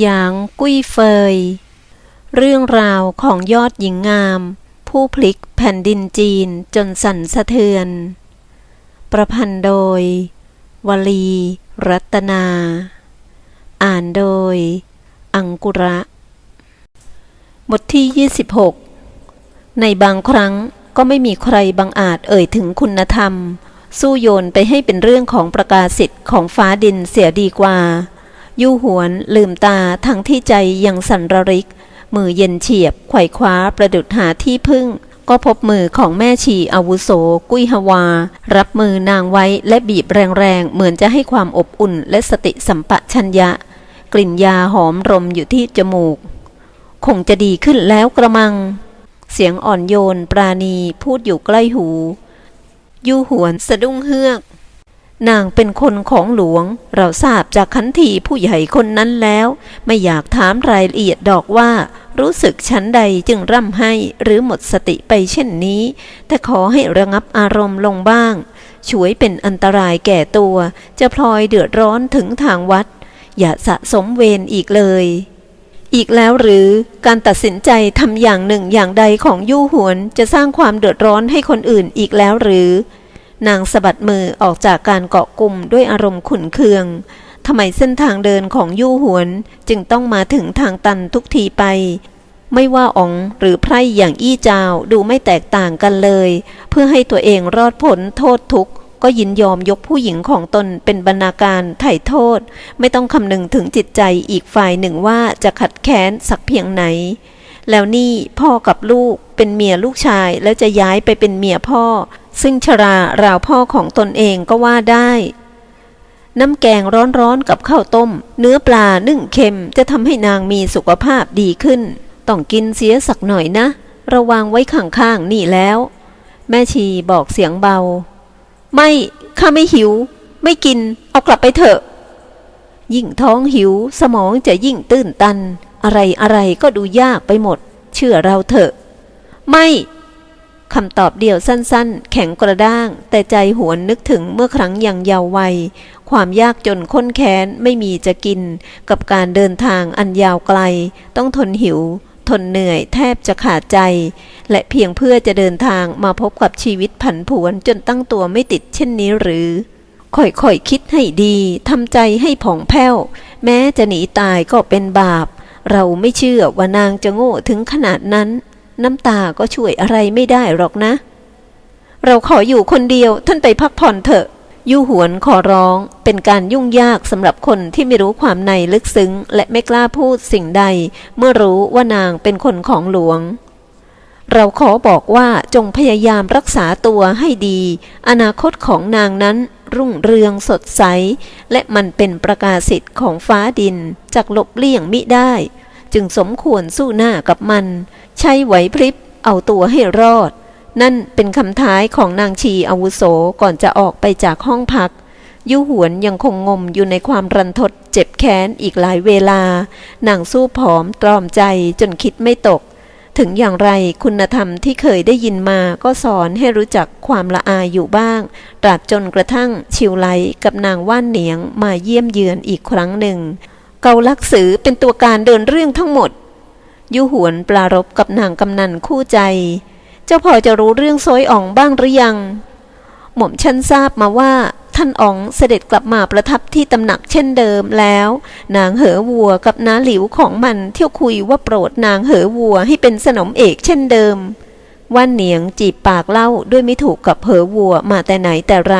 หยางกุ้ยเฟย เรื่องราวของยอดหญิงงาม ผู้พลิกแผ่นดินจีนจนสั่นสะเทือน ประพันธ์โดย วลี รัตนา อ่านโดย อังกุระ บทที่ 26 ในบางครั้งก็ไม่มีใครบังอาจเอ่ยถึงคุณธรรม สู้โยนไปให้เป็นเรื่องของประกาศสิทธิ์ของฟ้าดินเสียดีกว่า ยู่หวนลืมตาทั้งที่ใจยังสั่นระริก มือเย็นเฉียบไขว่คว้าประดุดหาที่พึ่ง ก็พบมือของแม่ชีอาวุโส กุ้ยฮวา รับมือนางไว้และบีบแรงๆ เหมือนจะให้ความอบอุ่นและสติสัมปชัญญะ กลิ่นยาหอมรมอยู่ที่จมูก คงจะดีขึ้นแล้วกระมัง เสียงอ่อนโยนปราณีพูดอยู่ใกล้หู ยู่หวนสะดุ้งเฮือก นางเป็นคนของหลวง เราทราบจากขันทีผู้ใหญ่คนนั้นแล้ว ไม่อยากถามรายละเอียดดอกว่า รู้สึกชั้นใดจึงร่ำให้หรือหมดสติไปเช่นนี้ แต่ขอให้ระงับอารมณ์ลงบ้าง ช่วยเป็นอันตรายแก่ตัว จะพลอยเดือดร้อนถึงทางวัด อย่าสะสมเวรอีกเลย อีกแล้วหรือการตัดสินใจทำอย่างหนึ่งอย่างใดของยู่หวน จะสร้างความเดือดร้อนให้คนอื่นอีกแล้วหรือ นางสะบัดมือออกจากการเกาะกลุ่มด้วยอารมณ์ขุนเคืองทำไมเส้นทางเดินของยู่หวนจึงต้องมาถึงทางตันทุกทีไป ไม่ว่าอ๋องหรือไพร่อย่างอี้จาวดูไม่แตกต่างกันเลย เพื่อให้ตัวเองรอดพ้นโทษทุกข์ก็ยินยอมยกผู้หญิงของตนเป็นบรรณาการไถ่โทษ ไม่ต้องคำนึงถึงจิตใจอีกฝ่ายหนึ่งว่าจะขัดแค้นสักเพียงไหน แล้วนี่พ่อกับลูกเป็นเมียลูกชายแล้วจะย้ายไปเป็นเมียพ่อ ซึ่งชราราวพ่อของตนเองก็ว่าได้ น้ำแกงร้อนๆกับข้าวต้ม เนื้อปลานึ่งเค็มจะทำให้นางมีสุขภาพดีขึ้น ต้องกินเสียสักหน่อยนะ ระวังไว้ข้างๆนี่แล้ว แม่ชีบอกเสียงเบา ไม่ข้าไม่หิว ไม่กิน เอากลับไปเถอะ ยิ่งท้องหิว สมองจะยิ่งตื้นตัน อะไรอะไรก็ดูยากไปหมด เชื่อเราเถอะ ไม่ คำตอบเดียวสั้นๆ แข็งกระด้าง แต่ใจหวนนึกถึงเมื่อครั้งยังเยาว์วัย ความยากจนข้นแค้นไม่มีจะกิน กับการเดินทางอันยาวไกล ต้องทนหิว ทนเหนื่อยแทบจะขาดใจ และเพียงเพื่อจะเดินทางมาพบกับชีวิตผันผวนจนตั้งตัวไม่ติดเช่นนี้หรือค่อยๆคิดให้ดีทำใจให้ผ่องแผ้ว แม้จะหนีตายก็เป็นบาป เราไม่เชื่อว่านางจะโง่ถึงขนาดนั้น น้ำตาก็ช่วยอะไรไม่ได้หรอกนะ เราขออยู่คนเดียวท่านไปพักผ่อนเถอะ ยู่หวนขอร้องเป็นการยุ่งยากสำหรับคนที่ไม่รู้ความในลึกซึ้ง และไม่กล้าพูดสิ่งใด เมื่อรู้ว่านางเป็นคนของหลวงเราขอบอกว่าจงพยายามรักษาตัวให้ดี อนาคตของนางนั้นรุ่งเรืองสดใส และมันเป็นประกาศสิทธิ์ของฟ้าดินจากหลบเลี่ยงมิได้ จึงสมควรสู้หน้ากับมัน ใช้ไหวพริบเอาตัวให้รอด นั่นเป็นคำท้ายของนางชีอาวุโสก่อนจะออกไปจากห้องพักยุหวนยังคงงมอยู่ในความรันทดเจ็บแค้นอีกหลายเวลา นางสู้ผอมตรอมใจจนคิดไม่ตก ถึงอย่างไรคุณธรรมที่เคยได้ยินมาก็สอนให้รู้จักความละอายอยู่บ้าง ตราบจนกระทั่งชิวไลกับนางว่านเหนียงมาเยี่ยมเยือนอีกครั้งหนึ่ง เกาลักสือเป็นตัวการเดินเรื่องทั้งหมด ยุหวนปลารบกับนางกำนันคู่ใจ เจ้าพอจะรู้เรื่องโซยอ่องบ้างหรือยัง หม่อมฉันทราบมาว่าท่านอ๋องเสด็จกลับมาประทับที่ตำหนักเช่นเดิมแล้ว นางเหอวัวกับน้าหลิวของมันเที่ยวคุยว่าโปรดนางเหอวัวให้เป็นสนมเอกเช่นเดิมว่านเหนียงจีบปากเล่าด้วยไม่ถูกกับเหอวัวมาแต่ไหนแต่ไร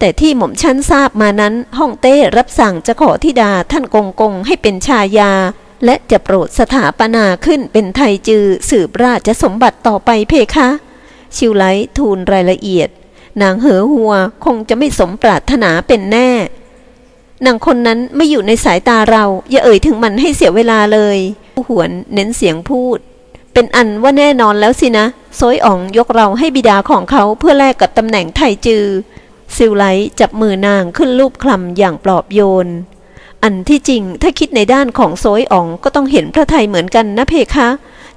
แต่ที่หม่อมฉันทราบมานั้นฮ่องเต้รับสั่งจะขอทิดาท่านกงกงให้เป็นชายา และจะโปรดสถาปนาขึ้นเป็นไทยจือสืบราชสมบัติต่อไปเพคะ ชิวไลทูลรายละเอียด นางเหอหัวคงจะไม่สมปรารถนาเป็นแน่นางคนนั้นไม่อยู่ในสายตาเรา อย่าเอ่ยถึงมันให้เสียเวลาเลยผู้หวนเน้นเสียงพูด เป็นอันว่าแน่นอนแล้วสินะ โซยอ่องยกเราให้บิดาของเขาเพื่อแลกกับตำแหน่งไทยจือ ซิวไลจับมือนางขึ้นรูปคลำอย่างปลอบโยน อันที่จริงถ้าคิดในด้านของโซยอ่องก็ต้องเห็นพระไทยเหมือนกันนะเพคะ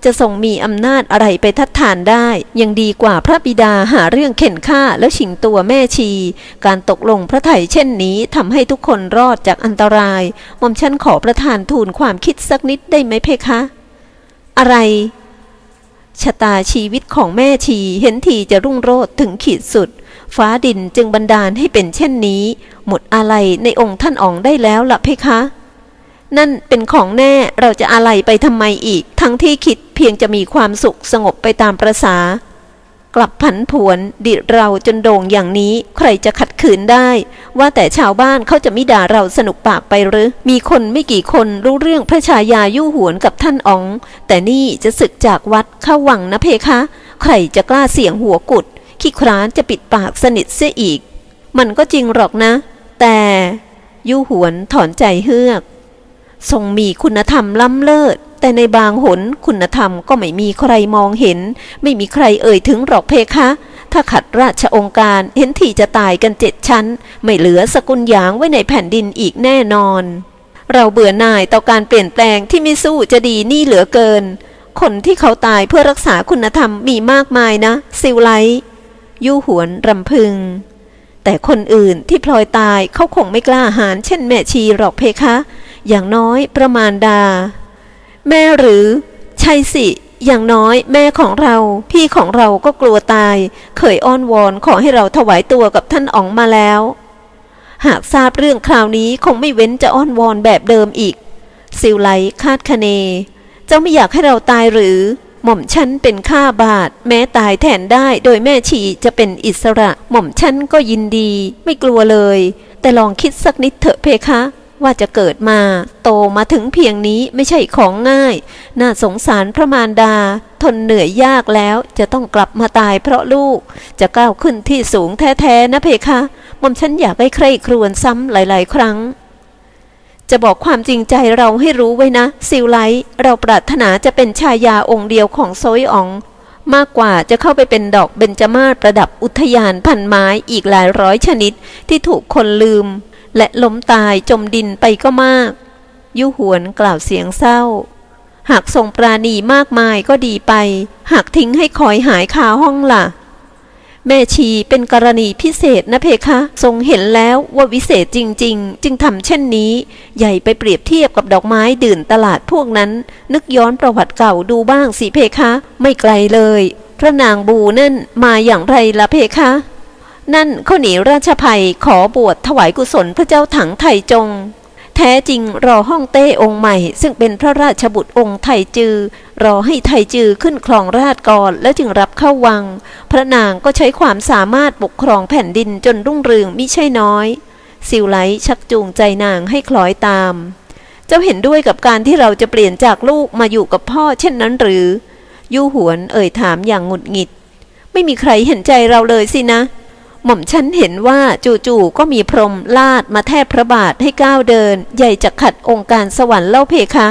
จะทรงมีอำนาจอะไรไปทัดทานได้ ยังดีกว่าพระบิดาหาเรื่องเข็นฆ่าแล้วชิงตัวแม่ชี การตกลงพระไถ่เช่นนี้ทำให้ทุกคนรอดจากอันตรายหม่อมฉันขอประทานทูลความคิดสักนิดได้ไหมเพคะ อะไรชะตาชีวิตของแม่ชีเห็นทีจะรุ่งโรจน์ถึงขีดสุด ฟ้าดินจึงบันดาลให้เป็นเช่นนี้ หมดอะไรในองค์ท่านอ๋องได้แล้วล่ะเพคะ นั่นเป็นของแน่เราจะอะไรไปทำไมอีก ทั้งที่คิดเพียงจะมีความสุขสงบไปตามประษากลับผันผวนดิเราจนโด่งอย่างนี้ใครจะขัดขืนได้ ว่าแต่ชาวบ้านเขาจะไม่ด่าเราสนุกปากไปหรือ มีคนไม่กี่คนรู้เรื่องพระชายายู่หวนกับท่านอ๋อง แต่นี่จะศึกจากวัดเข้าวังนะเพคะ ใครจะกล้าเสี่ยงหัวกุด ขี้คร้านจะปิดปากสนิทเสียอีก มันก็จริงหรอกนะ แต่ยู่หวนถอนใจเฮือก ทรงมีคุณธรรมล้ำเลิศ แต่ในบางหนคุณธรรมก็ไม่มีใครมองเห็น ไม่มีใครเอ่ยถึงหรอกเพคะ ถ้าขัดราชองค์การเห็นทีจะตายกันเจ็ดชั้น ไม่เหลือสกุลหยางไว้ในแผ่นดินอีกแน่นอน เราเบื่อหน่ายต่อการเปลี่ยนแปลงที่ไม่สู้จะดีนี่เหลือเกิน คนที่เขาตายเพื่อรักษาคุณธรรมมีมากมายนะ ซิวไลท์ ยู่หวนรำพึง แต่คนอื่นที่พลอยตายเขาคงไม่กล้าหาญเช่นแม่ชีหรอกเพคะ อย่างน้อยประมาณดา แม่หรือ ใช่สิ อย่างน้อยแม่ของเราพี่ของเราก็กลัวตาย เคยอ้อนวอนขอให้เราถวายตัวกับท่านอ๋องมาแล้ว หากทราบเรื่องคราวนี้คงไม่เว้นจะอ้อนวอนแบบเดิมอีกซิวไลคาดคะเน เจ้าไม่อยากให้เราตายหรือ หม่อมฉันเป็นข้าบาท แม้ตายแทนได้โดยแม่ชีจะเป็นอิสระ หม่อมฉันก็ยินดี ไม่กลัวเลย แต่ลองคิดสักนิดเถอะเพคะว่าจะเกิดมาโตมาถึงเพียงนี้ไม่ใช่ของง่าย น่าสงสารพระมารดา ทนเหนื่อยยากแล้วจะต้องกลับมาตายเพราะลูก จะก้าวขึ้นที่สูงแท้ๆนะเพคะหม่อมฉันอยากให้ใครครวญซ้ำหลาย ๆ ครั้ง จะบอกความจริงใจเราให้รู้ไว้นะ ซิลไลท์เราปรารถนาจะเป็นชายาองค์เดียวของโซยออง มากกว่าจะเข้าไปเป็นดอกเบญจมาศประดับอุทยานพันไม้อีกหลายร้อยชนิดที่ถูกคนลืม และล้มตายจมดินไปก็มาก ยุหวนกล่าวเสียงเศร้า หากทรงปราณีมากมายก็ดีไป หากทิ้งให้คอยหายคาห้องล่ะ แม่ชีเป็นกรณีพิเศษนะเพคะ ทรงเห็นแล้วว่าวิเศษจริง ๆ จึงทำเช่นนี้ ใหญ่ไปเปรียบเทียบกับดอกไม้ดื่นตลาดพวกนั้น นึกย้อนประวัติเก่าดูบ้างสิเพคะ ไม่ไกลเลย พระนางบูนั่นมาอย่างไรละเพคะ นั่นเขาหนีราชภัยขอบวชถวายกุศลพระเจ้าถังไทจง แท้จริงรอห้องเต้องค์ใหม่ ซึ่งเป็นพระราชบุตรองค์ไทจือ รอให้ไทจือขึ้นครองราชก่อนแล้วจึงรับเข้าวัง พระนางก็ใช้ความสามารถปกครองแผ่นดินจนรุ่งเรืองมิใช่น้อยซิวไลชักจูงใจนางให้คล้อยตาม เจ้าเห็นด้วยกับการที่เราจะเปลี่ยนจากลูกมาอยู่กับพ่อเช่นนั้นหรือ ยู่หวนเอ่ยถามอย่างหงุดหงิด ไม่มีใครเห็นใจเราเลยสินะ หม่อมฉันเห็นว่าจู่ๆก็มีพรหมลาดมาแทบพระบาทให้ก้าวเดิน ใหญ่จะขัดองค์การสวรรค์เล่าเพคะ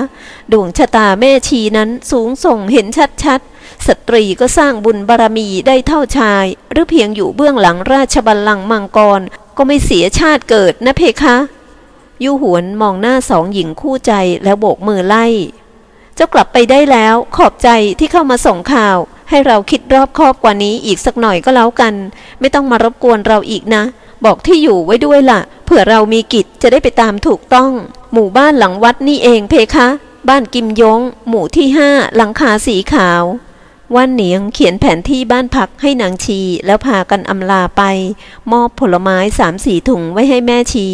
ดวงชะตาแม่ชีนั้นสูงส่งเห็นชัดๆ สตรีก็สร้างบุญบารมีได้เท่าชาย หรือเพียงอยู่เบื้องหลังราชบัลลังก์มังกร ก็ไม่เสียชาติเกิดนะเพคะยู่หวนมองหน้าสองหญิงคู่ใจแล้วโบกมือไล่ เจ้ากลับไปได้แล้วขอบใจที่เข้ามาส่งข่าว ให้เราคิดรอบคอบกว่านี้อีกสักหน่อยก็แล้วกัน ไม่ต้องมารบกวนเราอีกนะ บอกที่อยู่ไว้ด้วยล่ะ เผื่อเรามีกิจจะได้ไปตามถูกต้อง หมู่บ้านหลังวัดนี่เองเพคะ บ้านกิมยง หมู่ที่ห้าหลังคาสีขาวว่านเหนียงเขียนแผนที่บ้านพักให้นางชีแล้วพากันอำลาไป มอบผลไม้สามสี่ถุงไว้ให้แม่ชี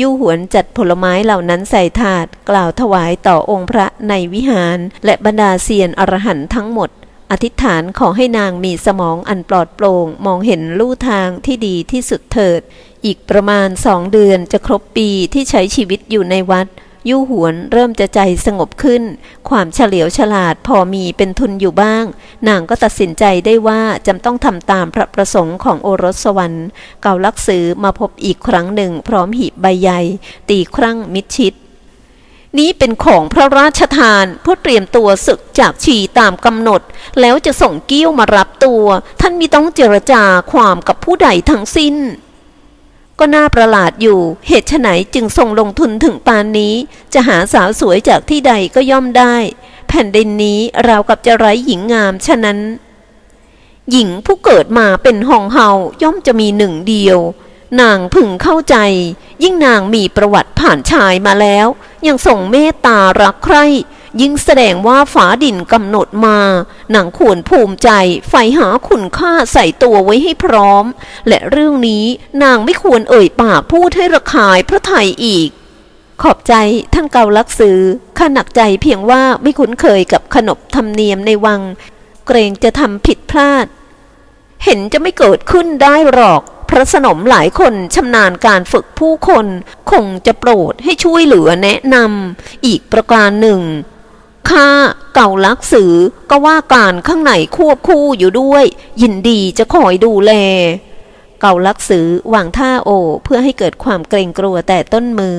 ยู่หวนจัดผลไม้เหล่านั้นใส่ถาด กล่าวถวายต่อองค์พระในวิหาร และบรรดาเซียนอรหันต์ทั้งหมด อธิษฐานขอให้นางมีสมองอันปลอดโปร่ง มองเห็นลู่ทางที่ดีที่สุดเถิด อีกประมาณสองเดือนจะครบปีที่ใช้ชีวิตอยู่ในวัด ยู่หวนเริ่มจะใจสงบขึ้น ความเฉลียวฉลาดพอมีเป็นทุนอยู่บ้าง นางก็ตัดสินใจได้ว่าจำต้องทำตามพระประสงค์ของโอรสสวรรค์ เกาลักษือมาพบอีกครั้งหนึ่งพร้อมหีบใบใหญ่ ตีครั่งมิดชิด นี้เป็นของพระราชทานเพื่อเตรียมตัวศึกจากชีตามกำหนด แล้วจะส่งเกี้ยวมารับตัว ท่านมิต้องเจรจาความกับผู้ใดทั้งสิ้น ก็น่าประหลาดอยู่เหตุไฉนจึงส่งลงทุนถึงปานนี้ จะหาสาวสวยจากที่ใดก็ย่อมได้แผแผ่นดินนี้ราวกับจะไร้หญิงงามฉะนั้น หญิงผู้เกิดมาเป็นหองเฮาย่อมจะมีหนึ่งเดียว นางพึงเข้าใจ ยิ่งนางมีประวัติผ่านชายมาแล้ว ยังส่งเมตตารักใคร่ยิ่งแสดงว่าฝาดินกำหนดมา นางควรภูมิใจใฝ่หาคุณค่าใส่ตัวไว้ให้พร้อม และเรื่องนี้นางไม่ควรเอ่ยปากพูดให้ระคายพระไทยอีก ขอบใจท่านเกาลักซื้อข้าหนักใจเพียงว่าไม่คุ้นเคยกับขนบธรรมเนียมในวัง เกรงจะทำผิดพลาด เห็นจะไม่เกิดขึ้นได้หรอก พระสนมหลายคนชำนาญการฝึกผู้คน คงจะโปรดให้ช่วยเหลือแนะนำอีกประการหนึ่งข้าเก่าลักสือก็ว่าการข้างในควบคู่อยู่ด้วย ยินดีจะคอยดูแล เก่าลักสือวางท่าโอเพื่อให้เกิดความเกรงกลัวแต่ต้นมือ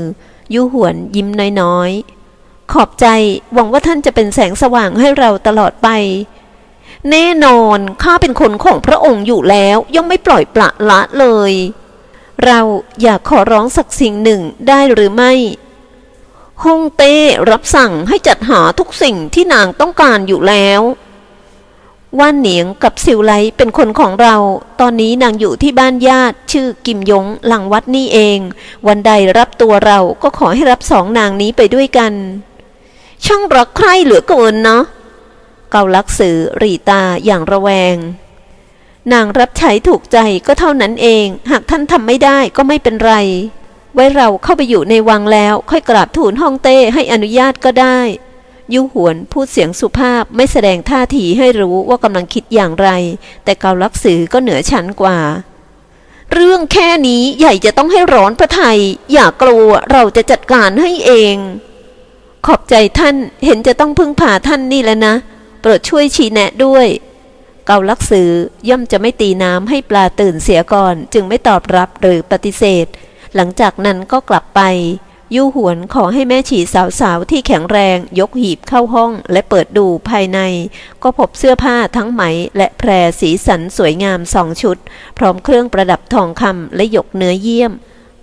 ยุหวนยิ้มน้อยๆ ขอบใจหวังว่าท่านจะเป็นแสงสว่างให้เราตลอดไป แน่นอนข้าเป็นคนของพระองค์อยู่แล้วย่อมไม่ปล่อยปละละเลย เราอยากขอร้องสักสิ่งหนึ่งได้หรือไม่ฮ่องเต้รับสั่งให้จัดหาทุกสิ่งที่นางต้องการอยู่แล้วว่านเหนียงกับสิวไลเป็นคนของเรา ตอนนี้นางอยู่ที่บ้านญาติ ชื่อกิมยงหลังวัดนี่เอง วันใดรับตัวเราก็ขอให้รับสองนางนี้ไปด้วยกัน ช่างรักใคร่เหลือเกินเนาะ เกาลักสือรีตาอย่างระแวง นางรับใช้ถูกใจก็เท่านั้นเอง หากท่านทำไม่ได้ก็ไม่เป็นไร ไว้เราเข้าไปอยู่ในวังแล้วค่อยกราบทูลฮ่องเต้ให้อนุญาตก็ได้ ยุหวนพูดเสียงสุภาพไม่แสดงท่าทีให้รู้ว่ากำลังคิดอย่างไร แต่เกาลักสือก็เหนือชั้นกว่าเรื่องแค่นี้ใหญ่จะต้องให้ร้อนพระไทย อย่ากลัวเราจะจัดการให้เอง ขอบใจท่านเห็นจะต้องพึ่งพาท่านนี่แหล้วนะ โปรดช่วยชี้แนะด้วย เกาลักสือย่อมจะไม่ตีน้ำให้ปลาตื่นเสียก่อน จึงไม่ตอบรับหรือปฏิเสธ หลังจากนั้นก็กลับไป ยู่หวนขอให้แม่ฉีสาวๆที่แข็งแรงยกหีบเข้าห้องและเปิดดูภายใน ก็พบเสื้อผ้าทั้งไหมและแพรสีสันสวยงามสองชุด พร้อมเครื่องประดับทองคำและหยกเนื้อเยี่ยม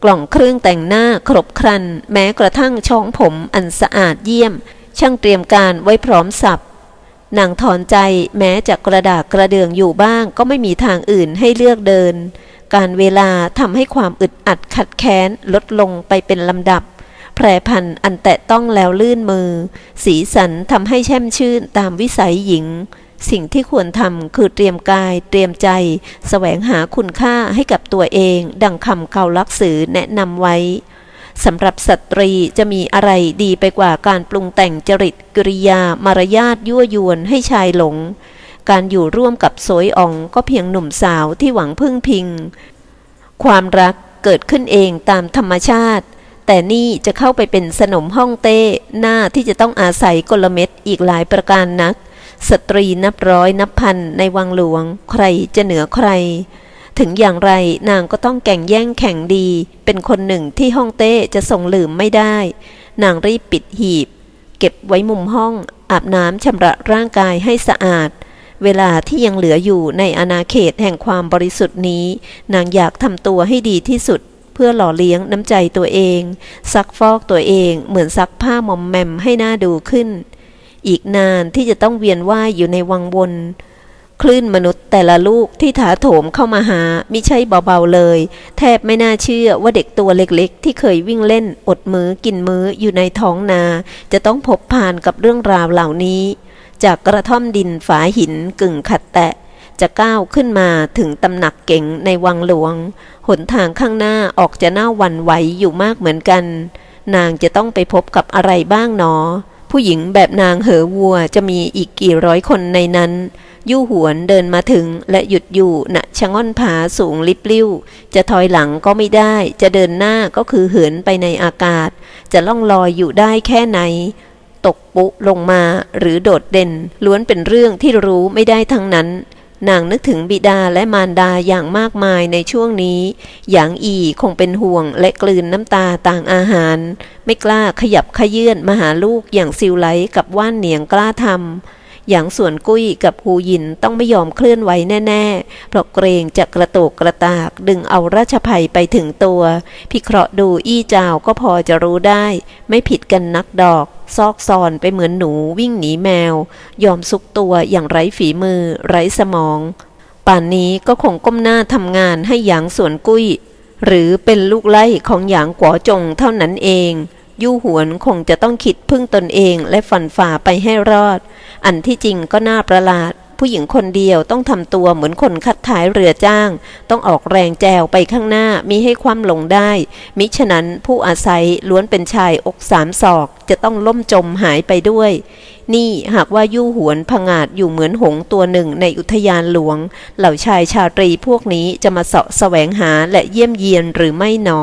กล่องเครื่องแต่งหน้าครบครัน แม้กระทั่งช่องผมอันสะอาดเยี่ยม ช่างเตรียมการไว้พร้อมสับ นางถอนใจแม้จะกระดากกระเดืองอยู่บ้างก็ไม่มีทางอื่นให้เลือกเดิน การเวลาทำให้ความอึดอัดขัดแค้นลดลงไปเป็นลำดับ แพรพันธุ์อันแตะต้องแล้วลื่นมือ สีสันทำให้แช่มชื่นตามวิสัยหญิง สิ่งที่ควรทำคือเตรียมกาย เตรียมใจแสวงหาคุณค่าให้กับตัวเอง ดังคำเกาลักสือแนะนำไว้ สำหรับสตรีจะมีอะไรดีไปกว่าการปรุงแต่งจริตกริยามารยาทยั่วยวนให้ชายหลง การอยู่ร่วมกับโสยอ่องก็เพียงหนุ่มสาวที่หวังพึ่งพิง ความรักเกิดขึ้นเองตามธรรมชาติ แต่นี่จะเข้าไปเป็นสนมห้องเต้หน้าที่จะต้องอาศัยกลเม็ดอีกหลายประการนัก สตรีนับร้อยนับพันในวังหลวง ใครจะเหนือใคร ถึงอย่างไรนางก็ต้องแก่งแย่งแข่งดี เป็นคนหนึ่งที่ห้องเต้จะส่งลืมไม่ได้ นางรีบปิดหีบ เก็บไว้มุมห้อง อาบน้ำชำระร่างกายให้สะอาด เวลาที่ยังเหลืออยู่ในอาณาเขตแห่งความบริสุทธิ์นี้ นางอยากทำตัวให้ดีที่สุด เพื่อหล่อเลี้ยงน้ำใจตัวเอง ซักฟอกตัวเองเหมือนซักผ้ามอมแมมให้หน่าดูขึ้น อีกนานที่จะต้องเวียนว่ายอยู่ในวังวน คลื่นมนุษย์แต่ละลูกที่ถาโถมเข้ามาหามิใช่เบาๆเลย แทบไม่น่าเชื่อว่าเด็กตัวเล็กๆ ที่เคยวิ่งเล่นอดมือกินมืออยู่ในท้องนา จะต้องพบผ่านกับเรื่องราวเหล่านี้ จากกระท่อมดินฝาหินกึ่งขัดแตะ จะก้าวขึ้นมาถึงตำหนักเก่งในวังหลวง หนทางข้างหน้าออกจะน่าวันไหวอยู่มากเหมือนกัน นางจะต้องไปพบกับอะไรบ้างหนอ ผู้หญิงแบบนางเหอวัวจะมีอีกกี่ร้อยคนในนั้น ยู่หวนเดินมาถึงและหยุดอยู่ณชะง่อนผาสูงลิบลิ่ว จะถอยหลังก็ไม่ได้ จะเดินหน้าก็คือเหินไปในอากาศ จะล่องลอยอยู่ได้แค่ไหน ตกปุลงมาหรือโดดเด่น ล้วนเป็นเรื่องที่รู้ไม่ได้ทั้งนั้น นางนึกถึงบิดาและมารดาอย่างมากมายในช่วงนี้ หยางอีคงเป็นห่วงและกลืนน้ำตาต่างอาหาร ไม่กล้าขยับขยื่นมาหาลูกอย่างซิวไลกับว่านเหนียงกล้าทำหยางส่วนกุ้ยกับฮูยินต้องไม่ยอมเคลื่อนไหวแน่ๆ เพราะเกรงจะกระโตกกระตากดึงเอาราชภัยไปถึงตัว พิเคราะห์ดูอี้จาวก็พอจะรู้ได้ ไม่ผิดกันนักดอก ซอกซอนไปเหมือนหนูวิ่งหนีแมว ยอมซุกตัวอย่างไร้ฝีมือ ไร้สมอง ป่านนี้ก็คงก้มหน้าทำงานให้หยางสวนกุ้ย หรือเป็นลูกไล่ของหยางกัวจงเท่านั้นเองยู่หวนคงจะต้องคิดพึ่งตนเองและฝันฝ่าไปให้รอด อันที่จริงก็น่าประหลาด ผู้หญิงคนเดียวต้องทำตัวเหมือนคนคัดท้ายเรือจ้าง ต้องออกแรงแจวไปข้างหน้ามิให้ความลงได้ มิฉะนั้นผู้อาศัยล้วนเป็นชายอกสามศอก จะต้องล่มจมหายไปด้วย นี่หากว่ายู่หวนผงาดอยู่เหมือนหงตัวหนึ่งในอุทยานหลวง เหล่าชายชาตรีพวกนี้จะมาเสาะแสวงหาและเยี่ยมเยียนหรือไม่หนอ